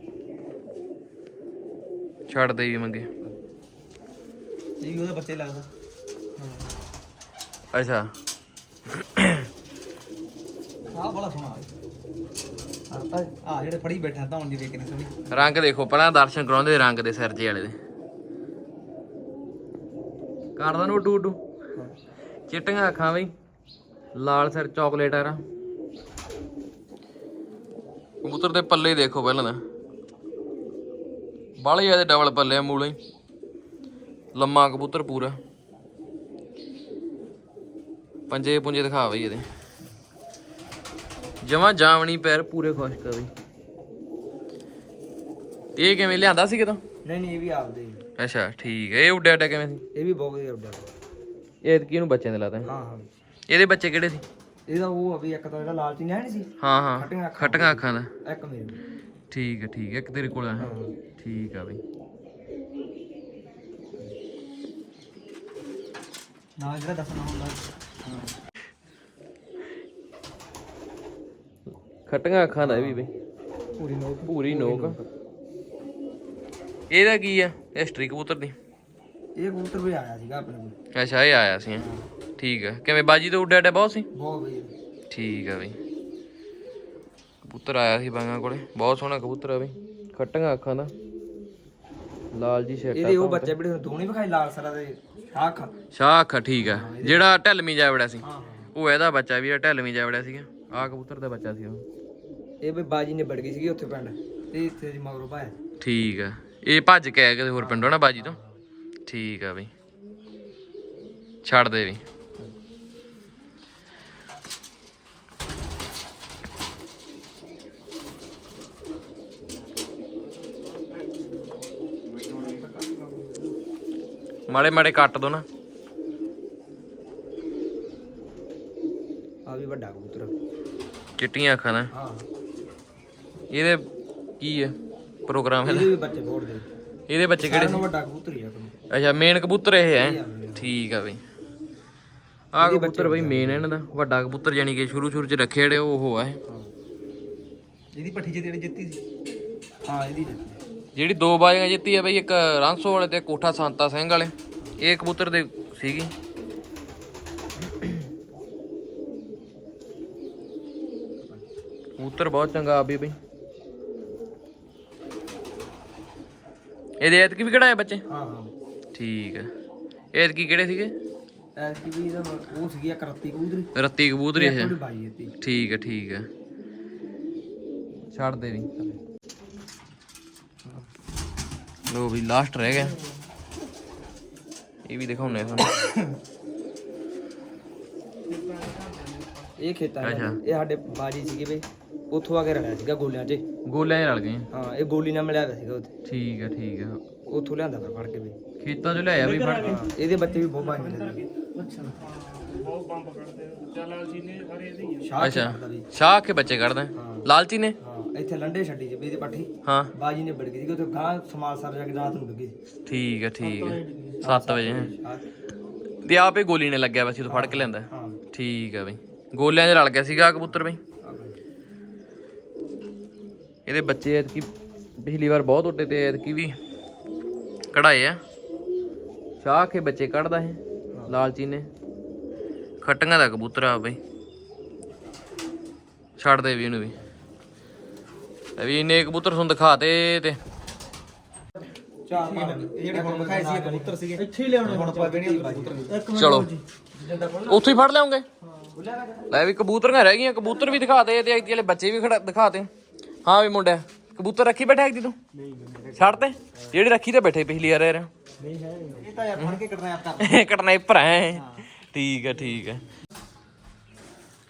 ਛੱਡ ਦੇ ਵੀ ਮੰਗੇ। ਵੀ ਉਹਦੇ ਬੱਚੇ ਲੱਗਦਾ। ਅੱਛਾ। ਆਹ ਬੜਾ ਸੋਹਣਾ ਆ ਆ ਜਿਹੜੇ ਫੜੀ ਬੈਠਾ ਤਾਂ ਹੁਣ ਦੀ ਵੇਖ ਕੇ ਨਹੀਂ ਸੋਹਣੀ। ਰੰਗ ਦੇਖੋ ਪਹਿਲਾਂ ਦਰਸ਼ਨ ਕਰਾਉਂਦੇ ਰੰਗ ਦੇ ਸਿਰ ਜੇ ਵਾਲੇ ਦੇ। ਕਰਦਾ ਨੂੰ ਟੂ ਟੂ। ਚਿੱਟੀਆਂ ਅੱਖਾਂ ਬਈ ਲਾਲ ਸਿਰ ਚਾਕਲੇਟ ਆ ਰਾ ਕਬੂਤਰ ਦੇ ਪੱਲੇ ਦੇਖੋ ਪਹਿਲਾਂ ਤਾਂ। ਬਾਲੇ ਜਿਆਦੇ ਡਬਲ ਪੱਲੇ ਆ ਮੂਲੇ। ਲੰਮਾ ਕਬੂਤਰ ਪੂਰਾ। ਪੰਜੇ ਪੁੰਜੇ ਦਿਖਾ ਬਈ ਇਹਦੇ। ਜਮਾ ਜਾਵਣੀ ਪੈਰ ਪੂਰੇ ਖੁਸ਼ਕ ਆ ਬਈ। ਇਹ ਕਿਵੇਂ ਲਿਆਂਦਾ ਸੀ ਕਿਤੋਂ? ਨਹੀਂ ਨਹੀਂ ਇਹ ਵੀ ਆਪਦੇ ਹੀ। ਅੱਛਾ ਠੀਕ ਹੈ। ਇਹ ਉੱਡਿਆ ਉੱਡਿਆ ਕਿਵੇਂ ਸੀ? ਇਹ ਵੀ ਬਹੁਤ ਵਧੀਆ ਉੱਡਿਆ ਇਹ ਕੀ ਨੂੰ ਬੱਚਿਆਂ ਦੇ ਲਾਤਾ? ਹਾਂ ਹਾਂ। ਇਹਦੇ ਬੱਚੇ ਕਿਹੜੇ ਸੀ? ਇਹਦਾ ਉਹ ਅਭੀ ਇੱਕ ਤਾਂ ਇਹਦਾ ਲਾਲਚੀ ਹੈ ਨਹੀਂ ਸੀ? ਹਾਂ ਹਾਂ। ਖੱਟੀਆਂ ਅੱਖਾਂ ਖਟੀਆਂ ਅੱਖਾਂ ਦਾ ਇੱਕ ਮੇਰੇ। ਠੀਕ ਹੈ ਠੀਕ ਹੈ। ਇੱਕ ਤੇਰੇ ਕੋਲ ਆ। ਹਾਂ। ਠੀਕ ਆ ਬਈ। ਨਾ ਜਿਹੜਾ ਦੱਸਣਾ ਹੁੰਦਾ। ਖਟੀਆਂ ਅੱਖਾਂ ਦਾ ਇਹ ਵੀ ਬਈ। ਪੂਰੀ ਨੋਕ। ਪੂਰੀ ਨੋਕ। ਇਹਦਾ ਕੀ ਆ? ਹਿਸਟਰੀ ਕਬੂਤਰ ਦੀ। ਇਹ ਕਬੂਤਰ ਵੀ ਆਇਆ ਸੀਗਾ ਆਪਣੇ ਕੋਲ। ਅੱਛਾ ਇਹ ਆਇਆ ਸੀ ਹੈਂ। ਠੀਕ ਹੈ ਕਿਵੇਂ ਬਾਜੀ ਤੋਂ ਉੱਡਿਆ ਉੱਡਿਆ ਬਹੁਤ ਸੀ? ਬਹੁਤ ਵਧੀਆ। ਠੀਕ ਆ ਬਈ। ਕਬੂਤਰ ਆਇਆ ਸੀ ਬਾਂਗਾ ਕੋਲੇ। ਬਹੁਤ ਸੋਹਣਾ ਕਬੂਤਰ ਆ ਬਈ। ਖਟੀਆਂ ਅੱਖਾਂ ਦਾ ਲਾਲ ਜੀ ਸ਼ਰਟ ਇਹਦੇ ਉਹ ਬੱਚੇ ਬੜੇ ਦੋਨੇ ਵਿਖਾਈ ਲਾਲ ਸਰਾ ਦੇ ਸ਼ਾਹ ਖਾ ਸ਼ਾਹ ਅੱਖਾਂ ਠੀਕ ਆ। ਜਿਹੜਾ ਢਲਮੀ ਜਾ ਵੜਿਆ ਸੀ ਉਹ ਇਹਦਾ ਬੱਚਾ ਵੀ ਆ ਢਲਮੀ ਜਾ ਵੜਿਆ ਸੀਗਾ। ਆ ਕਬੂਤਰ ਦਾ ਬੱਚਾ ਸੀ ਉਹ। ਇਹ ਵੀ ਬਾਜੀ ਨੇ ਵੜ ਗਈ ਸੀਗੀ ਉੱਥੇ ਪਿੰਡ। ਤੇ ਇੱਥੇ ਦੀ ਮਗਰੋਂ ਪਾਇਆ ਠੀਕ ਆ। ਇਹ ਭੱਜ ਕੇ ਆਇਆ ਕਿਤੇ ਹੋਰ ਪਿੰਡੋਂ ਨਾ ਬਾਜੀ ਤੋਂ? ਠੀਕ ਆ ਬਈ। ਛੱਡ ਦੇ ਵੀ ਮਾੜੇ ਮਾੜੇ ਕੱਟ ਦੋ ਨਾ। ਆ ਵੀ ਵੱਡਾ ਕਬੂਤਰ। ਚਿੱਟੀਆਂ ਅੱਖਾਂ ਦਾ ਹਾਂ। ਇਹਦੇ ਕੀ ਹੈ? ਪ੍ਰੋਗਰਾਮ ਇਹਦੇ ਹੈ ਵੀ ਬੱਚੇ ਬਹੁਤ ਦੇ ਇਹਦੇ ਬੱਚੇ ਕਿਹੜੇ ਸਾਰਿਆਂ ਸੀ ਨਾਲੋਂ ਵੱਡਾ ਕਬੂਤਰ ਹੀ ਆ ਕਬੂਤਰ ਅੱਛਾ ਮੇਨ ਕਬੂਤਰ ਇਹ ਹੈ। ਆ। ਠੀਕ ਆ ਬਈ। ਆਹ ਕਬੂਤਰ ਬਈ ਮੇਨ ਇਹਨਾਂ ਦਾ। ਵੱਡਾ ਕਬੂਤਰ ਜਾਨੀ ਕਿ ਸ਼ੁਰੂ ਸ਼ੁਰੂ ਚ ਰੱਖੇ ਜਿਹੜੇ ਉਹ ਆ ਇਹ ਇਹਦੀ ਪੱਠੀ ਜਿਹੜੀ ਜਿੱਤੀ ਸੀ। ਹਾਂ ਇਹਦੀ ਜਿੱਤੀ। ਜਿਹੜੀ ਦੋ ਬਾਜ਼ੀਆਂ ਜਿੱਤੀ ਆ ਬਈ ਇੱਕ ਰਾਂਸੋ ਵਾਲੇ ਤੇ ਕੋਠਾ ਸੰਤਾ ਸਿੰਘ ਵਾਲੇ। ਇਹ ਕਬੂਤਰ ਦੇ ਸੀਗੀ। ਕਬੂਤਰ ਬਹੁਤ ਚੰਗਾ ਆ ਵੀ ਬਈ। ਇਹਦੇ ਐਤਕੀ ਵੀ ਕਢਾਏ ਬੱਚੇ? ਹਾਂ ਹਾਂ। ਠੀਕ ਹੈ। ਐਤਕੀ ਕਿਹੜੇ ਸੀਗੇ? ਐਸੀ ਵੀ ਉਹ ਸੀਗੀ ਇੱਕ ਰੱਤੀ ਕਬੂਤਰੀ। ਰੱਤੀ ਕਬੂਤਰੀ ਬਾਈ ਜਿੱਤੀ ਠੀਕ ਹੈ ਠੀਕ ਹੈ। ਛੱਡ ਦੇ ਵੀ। ਲੋ ਵੀ ਲਾਸਟ ਰਹਿ ਗਿਆ। ਇਹ ਵੀ ਦਿਖਾਉਣੇ ਤੁਹਾਨੂੰ। ਇਹ ਖੇਤਾਂ ਦਾ ਅੱਛਾ। ਇਹ ਸਾਡੇ ਬਾਜੀ ਸੀਗੇ ਬਈ ਉੱਥੋਂ ਆ ਕੇ ਰਲਿਆ ਸੀਗਾ ਗੋਲਿਆਂ 'ਚ। ਗੋਲਿਆਂ 'ਚ ਰਲ ਗਏ। ਹਾਂ ਇਹ ਗੋਲੀ ਨਾਲ ਮਿਲਿਆ ਹੋਇਆ ਸੀਗਾ ਉੱਥੇ। ਠੀਕ ਹੈ ਠੀਕ ਹੈ ਉੱਥੋਂ ਲਿਆਂਦਾ ਫਿਰ ਫੜ ਕੇ ਬਈ ਖੇਤਾਂ 'ਚ ਲਿਆਇਆ ਵੀ ਫੜ ਕੇ। ਹਾਂ ਇਹਦੇ ਬੱਚੇ ਵੀ ਬਹੁਤ ਬਾਈ ਮਿਲੇ ਸੀਗੇ। ਸ਼ਾਹ ਅੱਛਾ। ਸ਼ਾਹ ਕੇ ਬੱਚੇ ਕੱਢਦਾ ਹਾਂ। ਲਾਲਚੀ ਨੇ? ਇੱਥੇ ਲੰਡੇ ਛੱਡੀ ਜੀ ਵੀ ਇਹਦੀ ਪੱਠੀ। ਹਾਂ। ਬਾਜੀ ਨੇ ਵੜ ਗਈ ਸੀ ਉੱਥੇ ਗਾਂ ਸਮਾਲ ਸਰ ਜਾ ਕੇ ਰਾਤ ਨੂੰ ਡੁੱਗੀ ਸੀ। ਠੀਕ ਹੈ ਠੀਕ ਹੈ 7 ਵਜੇ ਹੈਂ। ਤੇ ਆਪੇ ਗੋਲੀ ਨੇ ਲੱਗਿਆ ਵੈਸੇ ਤੋਂ ਫੜ ਕੇ ਲੈਂਦਾ ਹਾਂ। ਠੀਕ ਹੈ ਬਈ। ਗੋਲਿਆਂ 'ਚ ਰਲ ਗਿਆ ਸੀਗਾ ਕਬੂਤਰ ਬਈ। ਇਹਦੇ ਬੱਚੇ ਐਤਕੀ ਪਿਛਲੀ ਵਾਰ ਬਹੁਤ ਉੱਡੇ ਤੇ ਐਤਕੀ ਵੀ ਕਢਾਏ ਆ। ਸ਼ਾਹ ਕੇ ਬੱਚੇ ਕੱਢਦਾ ਹੈ। ਲਾਲਚੀ ਨੇ। ਖਟੀਆਂ ਦਾ ਕਬੂਤਰ ਆ ਬਈ। ਛੱਡ ਦੇ ਵੀ ਇਹਨੂੰ ਵੀ। ਇਹ ਵੀ ਇੰਨੇ ਕਬੂਤਰ ਤੁਹਾਨੂੰ ਦਿਖਾਤੇ ਤੇ। ਚਾਰ ਪੰਜ। ਇਹ ਜਿਹੜੇ ਹੁਣ ਵਿਖਾਏ ਸੀ ਇਹ ਕਬੂਤਰ ਸੀਗੇ। ਇੱਥੇ ਹੀ ਲਿਆਉਣੇ ਹੁਣ ਆਪਾਂ ਬਣੀ ਬਾਜੀ ਇੱਕ ਮਿੰਟ ਚਲੋ। ਜੀ। ਉੱਥੋਂ ਹੀ ਫੜ ਲਿਆਉਂਗੇ? ਲੈ ਵੀ ਕਬੂਤਰੀਆਂ ਰਹਿ ਗਈਆਂ ਕਬੂਤਰ ਵੀ ਦਿਖਾਤੇ ਤੇ ਐਤੀ ਵਾਲੇ ਬੱਚੇ ਵੀ ਖੜਾ ਦਿਖਾਤੇ। ਹਾਂ ਵੀ ਮੁੰਡਿਆ ਕਬੂਤਰ ਰੱਖੀ ਬੈਠਾ ਐਤੀ ਤੂੰ? ਛੱਡ ਤੇ। ਜਿਹੜੀ ਰੱਖੀ ਤੇ ਬੈਠੇ ਪਿਛਲੀ ਵਾਰ ਯਾਰ। ਨਹੀਂ ਹੈ ਇਹ ਤਾਂ ਯਾਰ ਫੜ ਕੇ ਕਰ ਹੈ। ਠੀਕ ਹੈ ਠੀਕ ਹੈ।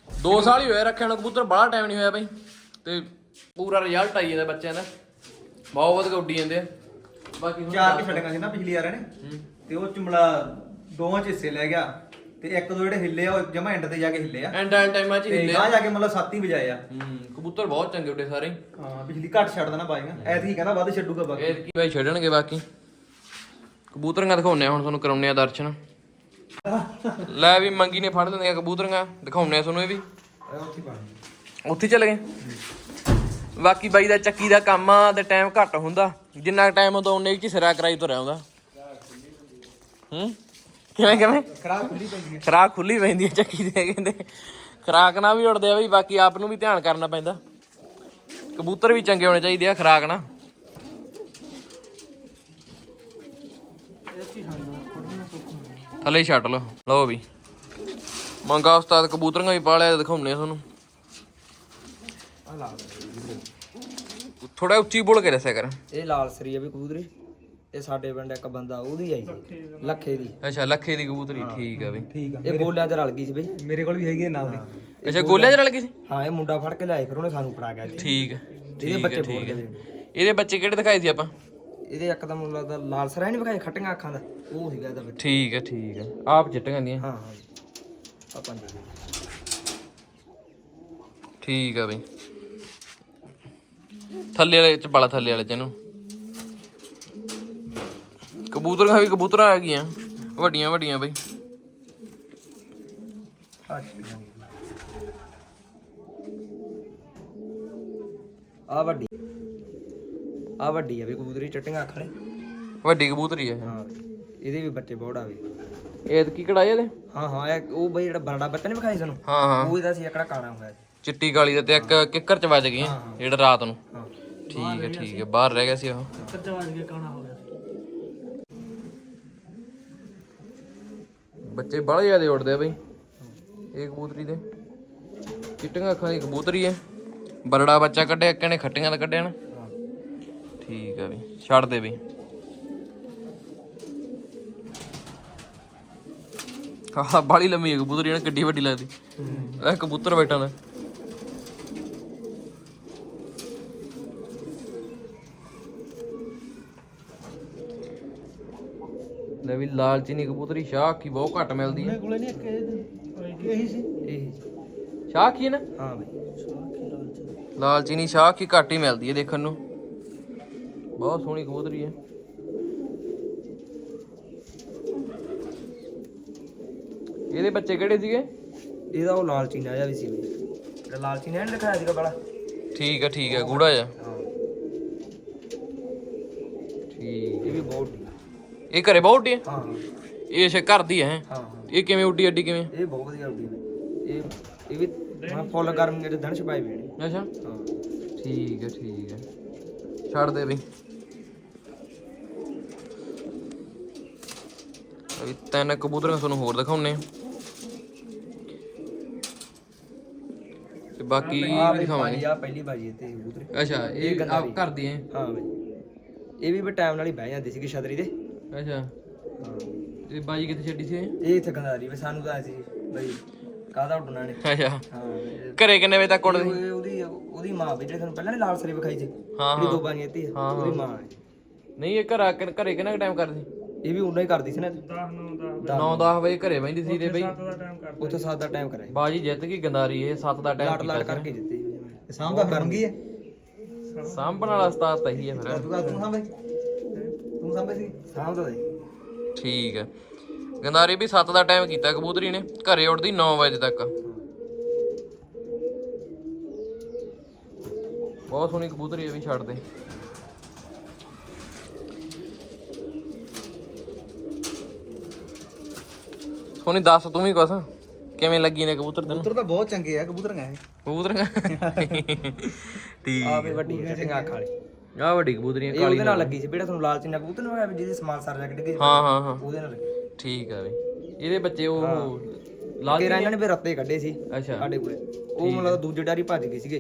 ਦੋ ਸਾਲ ਹੀ ਹੋਏ ਰੱਖਿਆ ਨੂੰ ਕਬੂਤਰ ਬੜਾ ਟਾਈਮ ਨਹੀਂ ਹੋਇਆ ਬਈ। ਤੇ ਪੂਰਾ ਰਿਜ਼ਲਟ ਆਈ ਜਾਂਦਾ ਬੱਚਿਆਂ ਦਾ। ਬਹੁਤ ਵਧੀਆ ਉੱਡੀ ਜਾਂਦੇ ਆ। ਬਾਕੀ ਹੁਣ ਚਾਰ ਕਿ ਛੱਡਗਾ ਸੀ ਨਾ ਪਿਛਲੀ ਵਾਰ ਨੇ ਤੇ ਉਹ ਚੁੰਮਲਾ ਦੋਵਾਂ ਚ ਹਿੱਸੇ ਲੈ ਗਿਆ। ਤੇ ਇੱਕ ਦੋ ਜਿਹੜੇ ਹਿੱਲੇ ਆ ਉਹ ਜਮਾ ਐਂਡ ਤੇ ਜਾ ਕੇ ਹਿੱਲੇ ਆ। ਐਂਡ ਐਂਡ ਟਾਈਮਾਂ 'ਚ ਹੀ ਤੇ ਹਿੱਲੇ ਗਾਂ ਜਾ ਕੇ ਮਤਲਬ ਸੱਤ ਹੀ ਵਜਾਏ ਆ। ਹੂੰ ਕਬੂਤਰ ਬਹੁਤ ਚੰਗੇ ਉੱਡੇ ਸਾਰੇ। ਹਾਂ ਬਿਜਲੀ ਘੱਟ ਛੱਡ ਦੇਣਾ ਬਾਈਆਂ ਐਤਕੀ ਕਹਿੰਦਾ ਵੱਧ ਛੱਡੂਗਾ ਬਾਕੀ। ਇਹ ਕੀ ਭਾਈ ਛੱਡਣਗੇ ਬਾਕੀ? ਕਬੂਤਰੀਆਂ ਦਿਖਾਉਣੇ ਆ ਹੁਣ ਤੁਹਾਨੂੰ ਕਰਾਉਣੇ ਆ ਦਰਸ਼ਨ। ਲੈ ਵੀ ਮੰਗੀ ਨੇ ਫੜ ਲੈਂਦੀਆਂ ਕਬੂਤਰੀਆਂ। ਦਿਖਾਉਣੇ ਆ ਤੁਹਾਨੂੰ ਇਹ ਵੀ। ਉੱਥੇ ਪਾਣੀ ਉੱਥੇ ਚਲੇ ਗਏ? ਬਾਕੀ ਬਾਈ ਦਾ ਚੱਕੀ ਦਾ ਕੰਮ ਆ ਤੇ ਟਾਈਮ ਘੱਟ ਹੁੰਦਾ। ਜਿੰਨਾ ਟਾਈਮ ਹੁੰਦਾ ਉਹਨੇ ਚ ਹੀ ਸਿਰਾ ਕਰਾਈ ਤੁਰਿਆ ਹੁੰਦਾ। ਹੂੰ? ਕਿਵੇਂ ਕਿਵੇਂ? ਖਰਾਬ ਖੁੱਲੀ ਪੈਂਦੀ ਹੈ। ਖਰਾਕ ਖੁੱਲੀ ਪੈਂਦੀ ਹੈ ਚੱਕੀ ਦੇ ਕਹਿੰਦੇ। ਖਰਾਕ ਨਾਲ ਵੀ ਉੜਦੇ ਆ ਬਈ ਬਾਕੀ ਆਪ ਨੂੰ ਵੀ ਧਿਆਨ ਕਰਨਾ ਪੈਂਦਾ। ਕਬੂਤਰ ਵੀ ਚੰਗੇ ਹੋਣੇ ਚਾਹੀਦੇ ਆ ਖਰਾਕ ਨਾਲ ਥੱਲੇ ਛੱਡ ਲਓ। ਲਓ ਵੀ। ਮੰਗਾ ਉਸਤਾਦ ਕਬੂਤਰੀਆਂ ਵੀ ਪਾਲਿਆ ਦਿਖਾਉਣੇ ਤੁਹਾਨੂੰ। ਆ ਥੋੜਾ ਉੱਚੀ ਬੋਲ ਕੇ ਦੱਸਿਆ ਕਰ। ਇਹ ਲਾਲ ਸਰੀ ਆ ਵੀ ਕਬੂਤਰੀ। ਇਹ ਸਾਡੇ ਪਿੰਡ ਇੱਕ ਬੰਦਾ ਉਹਦੀ ਆਈ ਲੱਖੇ ਦੀ। ਅੱਛਾ ਲੱਖੇ ਦੀ ਕਬੂਤਰੀ ਠੀਕ ਆ ਬਈ। ਠੀਕ ਆ। ਇਹ ਗੋਲਿਆਂ 'ਚ ਰਲ ਗਈ ਸੀ ਬਈ। ਮੇਰੇ ਕੋਲ ਵੀ ਹੈਗੀ ਹੈ ਨਾਲ ਦੀ। ਅੱਛਾ ਗੋਲਿਆਂ ਚ ਰਲ ਗਈ ਸੀ? ਹਾਂ ਇਹ ਮੁੰਡਾ ਫੜ ਕੇ ਲਿਆਏ ਫਿਰ ਉਹਨੇ ਸਾਨੂੰ ਫੜਾ ਗਿਆ ਜੀ ਠੀਕ ਆ, ਇਹਦੇ ਬੱਚੇ ਆ। ਨੇ। ਇਹਦੇ ਬੱਚੇ ਕਿਹੜੇ ਦਿਖਾਏ ਸੀ ਆਪਾਂ? ਇਹਦੇ ਇੱਕ ਦਾ ਮੈਨੂੰ ਲੱਗਦਾ ਲਾਲ ਸਰਾ ਨਹੀਂ ਵਿਖਾਈ ਖੱਟੀਆਂ ਅੱਖਾਂ ਦਾ। ਉਹ ਸੀਗਾ ਇਹਦਾ ਬੱਚਾ। ਠੀਕ ਆ ਠੀਕ ਆ। ਆਪ ਚਿੱਟੀਆਂ ਦੀਆਂ ਹਾਂ ਹਾਂ। ਆਪਾਂ ਦੇ ਠੀਕ ਆ ਬਈ। ਥੱਲੇ ਵਾਲੇ ਚ ਪਾਲਾ ਥੱਲੇ ਵਾਲੇ ਚ ਇਹਨੂੰ। ਕਬੂਤਰਾਂ ਵੀ ਕਬੂਤਰਾਂ ਆ ਗਈਆਂ। ਵੱਡੀਆਂ ਵੱਡੀਆਂ ਬਈ। ਆ ਵੱਡੀ। ਆ ਵੱਡੀ ਆ ਵੀ ਕਬੂਤਰੀ ਚਟੀਆਂ ਅੱਖਾਂ ਨੇ ਵੱਡੀ ਕਬੂਤਰੀ ਆ ਇਹ। ਹਾਂ ਇਹਦੇ ਵੀ ਬੱਚੇ ਬਹੁਤ ਆਵੇ ਇਹ ਕੀ ਕੜਾਈ ਇਹਦੇ? ਹਾਂ ਹਾਂ ਇਹ ਉਹ ਬਈ ਜਿਹੜਾ ਬਰੜਾ ਬੱਚਾ ਨਹੀਂ ਵਿਖਾਈ ਸਾਨੂੰ? ਹਾਂ ਹਾਂ। ਉਹ ਇਹਦਾ ਸੀ ਇਕੜਾ ਕਾਣਾ ਹੋਇਆ ਸੀ। ਚਿੱਟੀ ਕਾਲੀ ਦਾ ਤੇ ਇੱਕ ਕਿੱਕਰ ਚ ਵੱਜ ਗਈਆਂ ਜਿਹੜਾ ਰਾਤ ਨੂੰ। ਹਾਂ। ਠੀਕ ਹੈ ਠੀਕ ਹੈ ਬਾਹਰ ਰਹਿ ਗਿਆ ਸੀ ਉਹ। ਕੱਚਾ ਵੱਜ ਕੇ ਕਾਣਾ ਹੋ ਗਿਆ? ਬੱਚੇ ਬੜੇ ਜ਼ਿਆਦਾ ਉੱਡਦੇ ਆ ਬਈ। ਇਹ ਕਬੂਤਰੀ ਦੇ। ਚਿੱਟੀਆਂ ਅੱਖਾਂ ਦੀ ਕਬੂਤਰੀ ਹੈ। ਬਰੜਾ ਬੱਚਾ ਕੱਢਿਆ ਇੱਕ ਨੇ ਖੱਟੀਆਂ ਦਾ ਕੱਢਿਆ ਨਾ। ਠੀਕ ਆ ਬਈ ਛੱਡ ਦੇ ਬਈ। ਆਹ ਬਾਲੀ ਲੰਮੀ ਹੈ ਕਬੂਤਰੀ ਨਾ ਕਿੱਡੀ ਵੱਡੀ ਲੱਗਦੀ। ਇਹ ਕਬੂਤਰ ਬੈਠਾ ਨਾ। ਲੈ ਵੀ ਲਾਲ ਚੀਨੀ ਕਬੂਤਰੀ ਸ਼ਾਹ ਕੀ ਬਹੁਤ ਘੱਟ ਮਿਲਦੀ ਹੈ ਕੋਲੇ ਨਹੀਂ ਇੱਕ ਇਹ- ਸੀ। ਹੈ ਨਾ? ਹਾਂ ਬਈ। ਘੱਟ ਹੀ ਮਿਲਦੀ ਹੈ ਦੇਖਣ ਨੂੰ। ਬਹੁਤ ਸੋਹਣੀ ਕਬੂਤਰੀ ਹੈ ਇਹਦੇ ਬੱਚੇ ਕਿਹੜੇ ਸੀਗੇ? ਇਹਦਾ ਉਹ ਲਾਲ ਚੀਨਾ ਜਿਹਾ ਵੀ ਸੀ। ਬਈ ਜਿਹੜਾ ਨਹੀਂ ਦਿਖਾਇਆ ਸੀਗਾ ਬੜਾ। ਠੀਕ ਹੈ ਠੀਕ ਹੈ ਗੂੜਾ ਜਿਹਾ ਹਾਂ ਠੀਕ ਇਹ ਵੀ ਬਹੁਤ ਢੀ ਇਹ ਘਰੇ ਬਹੁਤ ਉੱਡੀ ਹੈ? ਹਾਂ। ਇਹ ਅੱਛਾ ਘਰ ਦੀ ਹੈ? ਇਹ ਕਿਵੇਂ ਉੱਡੀ ਅੱਡੀ ਕਿਵੇਂ? ਇਹ ਬਹੁਤ ਵਧੀਆ ਉੱਡੀ ਬਈ ਇਹ ਇਹ ਵੀ ਹਾਂ ਫੁੱਲ ਗਰਮ ਜਿਹੜੇ ਦਣ ਛਪਾਏ ਪਏ ਨੇ ਅੱਛਾ। ਹਾਂ। ਠੀਕ ਹੈ ਠੀਕ ਹੈ। ਛੱਡ ਦੇ ਬਈ ਅਭੀ ਤਿੰਨ ਕਬੂਤਰਾਂ ਤੁਹਾਨੂੰ ਹੋਰ ਦਿਖਾਉਣੇ ਆ ਤੇ ਬਾਕੀ ਆ ਵੀ ਦਿਖਾਵਾਂਗੇ ਆ ਪਹਿਲੀ ਬਾਜੀ ਤੇ ਕਬੂਤਰ। ਅੱਛਾ ਇਹ ਆਪ ਘਰ ਦੀ ਹੈ। ਹਾਂ ਬਈ ਇਹ ਵੀ ਬਈ ਟਾਈਮ ਨਾਲ ਹੀ ਬਹਿ ਜਾਂਦੀ ਸੀਗੀ ਛਤਰੀ ਤੇ। ਅੱਛਾ। ਹਾਂ ਇਹ ਬਾਜੀ ਕਿੱਥੇ ਛੱਡੀ ਸੀ? ਇਹ? ਇਹ ਇੱਥੇ ਗੰਦਾਰੀ ਵੀ ਸਾਨੂੰ ਤਾਂ ਸੀ ਬਈ ਕਾਹਦਾ ਉੱਡਣਾ ਨੇ ਅੱਛਾ। ਹਾਂ ਇਹ- ਘਰੇ ਕਿੰਨੇ ਵਜੇ ਤੱਕ ਉੱਡਦੀ ਇਹ ਉਹਦੀ ਉਹਦੀ ਮਾਂ ਵੀ ਜਿਹੜੀ ਤੁਹਾਨੂੰ ਪਹਿਲਾਂ ਨਹੀਂ ਲਾਲ ਸਰੀ ਵਿਖਾਈ ਸੀ। ਹਾਂ ਜਿਹੜੀ ਦੋ ਹਾਂ ਬਾਣੀਆਂ ਤੇ ਹਾਂ, ਉਹਦੀ ਹਾਂ। ਮਾਂ ਹੈ ਨਹੀਂ ਇਹ ਘਰ ਘਰੇ ਕਿੰਨਾ ਟਾਈਮ ਕਰਦੀ? ਇਹ ਵੀ ਉਨਾ ਹੀ ਕਰਦੀ ਸੀ ਨਾ 9-10 ਵਜੇ। ਘਰੇ ਬੈਂਦੀ ਸੀ ਤੇ ਬਈ ਉੱਥੇ ਸਾਤ ਦਾ ਟਾਈਮ ਕਰਾਇਆ ਬਾਜੀ ਜਿੱਤ ਗਈ ਗੰਦਾਰੀ ਇਹ 7 ਦਾ ਲਾਟ ਲਾਟ ਟਾਈਮ ਕਰਕੇ ਜਿੱਤੀ ਸਾਂਭਾ ਕਰਨ ਗਈ ਹੈ? ਸਾਂਭਣ ਵਾਲਾ ਉਸਤਾਦ ਤਾਂ ਹੀ ਹੈ ਫਿਰ। ਤੂੰ ਤੂੰ ਸਾਂਭੇ ਤੂੰ ਸਾਂਭੇ ਸੀ? ਠੀਕ ਹੈ ਗੰਦਾਰੀ ਵੀ 7 ਦਾ ਟਾਈਮ ਕੀਤਾ ਕਬੂਤਰੀ ਨੇ। ਘਰੇ ਉੱਡਦੀ 9 ਵਜੇ ਤੱਕ। ਬਹੁਤ ਸੋਹਣੀ ਕਬੂਤਰੀ ਹੈ ਵੀ ਛੱਡ ਦੇ। ਸੋਹਣੀ ਦੱਸ ਤੂੰ ਵੀ ਕੁਛ। ਕਿਵੇਂ ਲੱਗੀ ਨੇ ਕਬੂਤਰ ਤੈਨੂੰ? ਕਬੂਤਰ ਤਾਂ ਬਹੁਤ ਚੰਗੇ ਆ ਕਬੂਤਰੀਆਂ ਇਹ। ਕਬੂਤਰੀਆਂ? ਠੀਕ। ਆ ਵੀ ਵੱਡੀ ਅੱਖ ਵਾਲੀ ਆ ਵੱਡੀ ਕਬੂਤਰੀਆਂ ਇਹ ਉਹਦੇ ਨਾਲ ਲੱਗੀ ਸੀ ਬੇੜਾ ਤੁਹਾਨੂੰ ਲਾਲ ਚਿੰਨਾ ਕਬੂਤਰ ਨੂੰ ਹੋਇਆ ਵੀ ਜਿਹਦੀ ਸਮਾਲ ਸਰ ਜੈਕਟ ਗਈ ਹਾਂ ਹਾਂ ਹਾਂ। ਉਹਦੇ ਨਾਲ ਲੱਗੀ ਠੀਕ ਆ ਬਈ ਇਹਦੇ ਬੱਚੇ ਉਹ ਲਾਲ ਅੱਗੇ ਇਹਨਾਂ ਨੇ ਵੀ ਰੱਤੇ ਕੱਢੇ ਸੀ ਅੱਛਾ। ਸਾਡੇ ਕੋਲੇ। ਉਹ ਮਤਲਬ ਦੂਜੇ ਡਾਰੀ ਭੱਜ ਗਏ ਸੀਗੇ।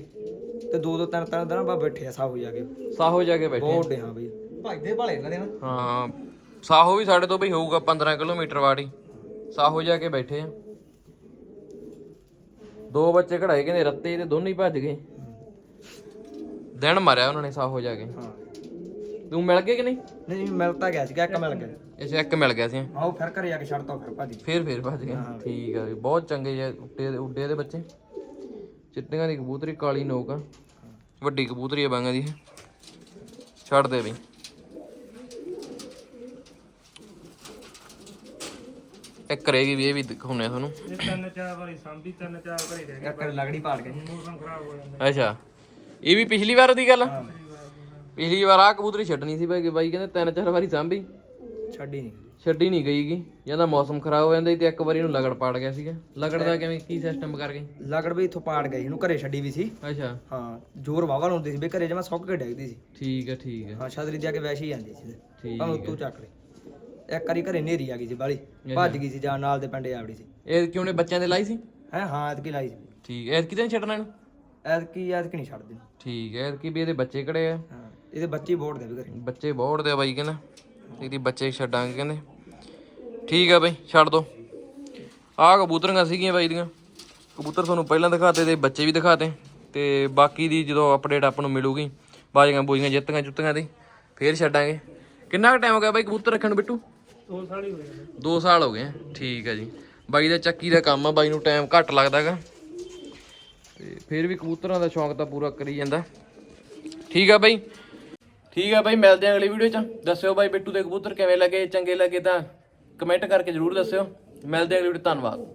ਤੇ ਦੋ ਦੋ ਤਿੰਨ ਤਿੰਨ ਦਿਨ ਬਾਅਦ ਬੈਠੇ ਆ ਸਾਹ ਹੋ ਜਾ ਕੇ। ਸਾਹੋ ਜਾ ਕੇ ਬੈਠੇ ਬਹੁਤ ਹਾਂ ਬਈ। ਭਜਦੇ ਭਾਲੇ ਇਹਨਾਂ ਦੇ ਨਾ। ਹਾਂ। ਸਾਹੋ ਵੀ ਸਾਡੇ ਤੋਂ ਬਈ ਹੋਊਗਾ 15 ਕਿਲੋਮੀਟਰ ਵਾੜੀ। ਸਾਹੋ ਜਾ ਕੇ ਬੈਠੇ ਆ। ਦੋ ਬੱਚੇ ਕਢਾਏ ਕਹਿੰਦੇ ਰੱਤੇ ਤੇ ਦੋਨੇ ਹੀ ਭੱਜ ਗਏ। ਦਿਨ ਮਾਰਿਆ ਉਹਨਾਂ ਨੇ ਸਾਹੋ ਜਾ ਕੇ। ਹਾਂ। ਤੂੰ ਮਿਲ ਗਏ ਕਿ ਨਹੀਂ? ਨਹੀਂ ਮਿਲਤਾ ਗਿਆ ਸੀਗਾ ਇੱਕ ਮਿਲ ਗਿਆ। ਇਸ ਇੱਕ ਮਿਲ ਗਿਆ ਸੀ। ਆਓ ਫਿਰ ਘਰੇ ਆ ਕੇ ਛੱਡਤਾ ਫਿਰ ਭਾਜੀ। ਫੇਰ ਫੇਰ ਭੱਜ ਗਏ। ਠੀਕ ਆ ਵੀ ਬਹੁਤ ਚੰਗੇ ਜੇ ਉੱਡੇ ਉੱਡੇ ਦੇ ਬੱਚੇ। ਚਿੱਟੀਆਂ ਦੀ ਕਬੂਤਰੀ ਕਾਲੀ ਨੋਕ ਆ। ਵੱਡੀ ਕਬੂਤਰੀ ਆ ਬਾਂਗਾ ਦੀ। ਇਹ। ਛੱਡ ਦੇ ਬਈ। ਇੱਕ ਕਰੇਗੀ ਵੀ ਇਹ ਵੀ ਦਿਖਾਉਣੇ ਆ ਤੁਹਾਨੂੰ। ਤਿੰਨ ਚਾਰ ਵਾਰੀ ਸਾਂਭੀ ਤਿੰਨ ਚਾਰ ਵਾਰੀ ਰਹਿ ਇੱਕ ਲਗੜੀ ਪਾੜ ਕੇ। ਮੌਸਮ ਖਰਾਬ ਹੋ ਜਾਂਦਾ। ਅੱਛਾ। ਇਹ ਵੀ ਪਿਛਲੀ ਵਾਰ ਦੀ ਗੱਲ ਆ? ਪਿਛਲੀ ਵਾਰ ਆ ਕਬੂਤਰੀ ਛੱਡਣੀ ਸੀ ਬਾਈ ਬਾਈ ਕਹਿੰਦੇ ਤਿੰਨ ਚਾਰ ਵਾਰੀ ਸਾਂਭੀ। ਛੱਡੀ ਨਹੀਂ ਛੱਡੀ ਨਹੀਂ ਗਈਗੀ ਜਾਂਦਾ ਮੌਸਮ ਖਰਾਬ ਹੋ ਜਾਂਦਾ ਸੀ ਤੇ ਇੱਕ ਵਾਰੀ ਨੂੰ ਲਗੜ ਪਾੜ ਗਿਆ ਸੀਗਾ। ਲਗੜ ਦਾ ਕਿਵੇਂ ਕੀ ਸਿਸਟਮ ਕਰ ਗਏ ਲਗੜ ਵੀ ਇਥੋਂ ਪਾੜ ਗਈ ਇਹਨੂੰ ਘਰੇ ਛੱਡੀ ਵੀ ਸੀ। ਅੱਛਾ। ਹਾਂ ਜ਼ੋਰ ਵਾਵਾ ਲਾਉਂਦੀ ਸੀ ਵੀ ਘਰੇ ਜਮਾ ਸੁੱਕ ਕੇ ਡੈਗਦੀ ਸੀ। ਠੀਕ ਹੈ ਠੀਕ ਹੈ ਹਾਂ ਛਤਰੀ ਜਾ ਕੇ ਵੈਸੇ ਹੀ ਜਾਂਦੀ ਸੀ। ਠੀਕ ਭਾਵੇਂ ਤੂੰ ਚੱਕ ਲੈ ਇੱਕ ਵਾਰੀ ਘਰੇ ਨੇਰੀ ਆ ਗਈ ਸੀ ਬਾਲੀ। ਭੱਜ ਗਈ ਸੀ ਜਾਂ ਨਾਲ ਦੇ ਪਿੰਡੇ ਆਵੜੀ ਸੀ। ਇਹ ਕਿਉਂ ਨੇ ਬੱਚਿਆਂ ਦੇ ਲਾਈ ਸੀ? ਹੈ ਹਾਂ ਐਤਕੀ ਲਾਈ ਸੀ। ਠੀਕ ਹੈ ਕਿਤੇ ਨਹੀਂ ਛੱਡਣਾ ਇਹਨੂੰ? ਐਤਕੀ ਐਤਕੀ ਨਹੀਂ ਛੱਡਦੀ। ਠੀਕ ਹੈ ਕਿ ਵੀ ਇਹਦੇ ਬੱਚੇ ਕਿਹੜੇ ਆ? ਹਾਂ ਇਹਦੇ ਬੱਚੇ ਬੋੜ ਦੇ ਵੀ ਘਰੇ ਬੱਚੇ ਬਹੁਤ ਦੇ ਆ ਬਾਈ ਕਹਿੰਦਾ। ਇਹਦੀ ਬੱਚੇ ਛੱਡਾਂਗੇ ਕਹਿੰਦੇ। ਠੀਕ ਆ ਬਾਈ ਛੱਡ ਦੋ। ਆਹ ਕਬੂਤਰੀਆਂ ਸੀਗੀਆਂ ਬਾਈ ਦੀਆਂ। ਕਬੂਤਰ ਤੁਹਾਨੂੰ ਪਹਿਲਾਂ ਦਿਖਾਤੇ ਤੇ ਬੱਚੇ ਵੀ ਦਿਖਾਤੇ। ਤੇ ਬਾਕੀ ਦੀ ਜਦੋਂ ਅਪਡੇਟ ਆਪਾਂ ਨੂੰ ਮਿਲੂਗੀ ਬਾਜੀਆਂ ਬੂਜੀਆਂ ਜਿੱਤੀਆਂ ਜੁੱਤੀਆਂ ਦੀ ਫੇਰ ਛੱਡਾਂਗੇ। ਕਿੰਨਾ ਕੁ ਟਾਈਮ ਹੋ ਗਿਆ ਬਾਈ ਕਬੂਤਰ ਰੱਖਣ ਨੂੰ ਬਿੱਟੂ? ਦੋ ਸਾਲ ਹੀ ਹੋਏ ਨੇ 2 ਸਾਲ ਹੋ ਗਏ। ਠੀਕ ਆ ਜੀ। ਬਾਈ ਦਾ ਚੱਕੀ ਦਾ ਕੰਮ ਆ ਬਾਈ ਨੂੰ ਟਾਈਮ ਘੱਟ ਲੱਗਦਾਗਾ। ਤੇ ਫਿਰ ਵੀ ਕਬੂਤਰਾਂ ਦਾ ਸ਼ੌਂਕ ਤਾਂ ਪੂਰਾ ਕਰੀ ਜਾਂਦਾ। ਠੀਕ ਆ ਬਾਈ? ਠੀਕ ਆ ਬਾਈ, ਮਿਲਦੇ ਆਂ ਅਗਲੀ ਵੀਡੀਓ 'ਚ। ਦੱਸਿਓ ਬਾਈ ਬਿੱਟੂ ਦੇ ਕਬੂਤਰ ਕਿਵੇਂ ਲੱਗੇ, ਚੰਗੇ ਲੱਗੇ ਤਾਂ ਕਮੈਂਟ ਕਰਕੇ ਜਰੂਰ ਦੱਸਿਓ। ਮਿਲਦੇ ਆਂ ਅਗਲੀ ਵੀਡੀਓ, ਧੰਨਵਾਦ।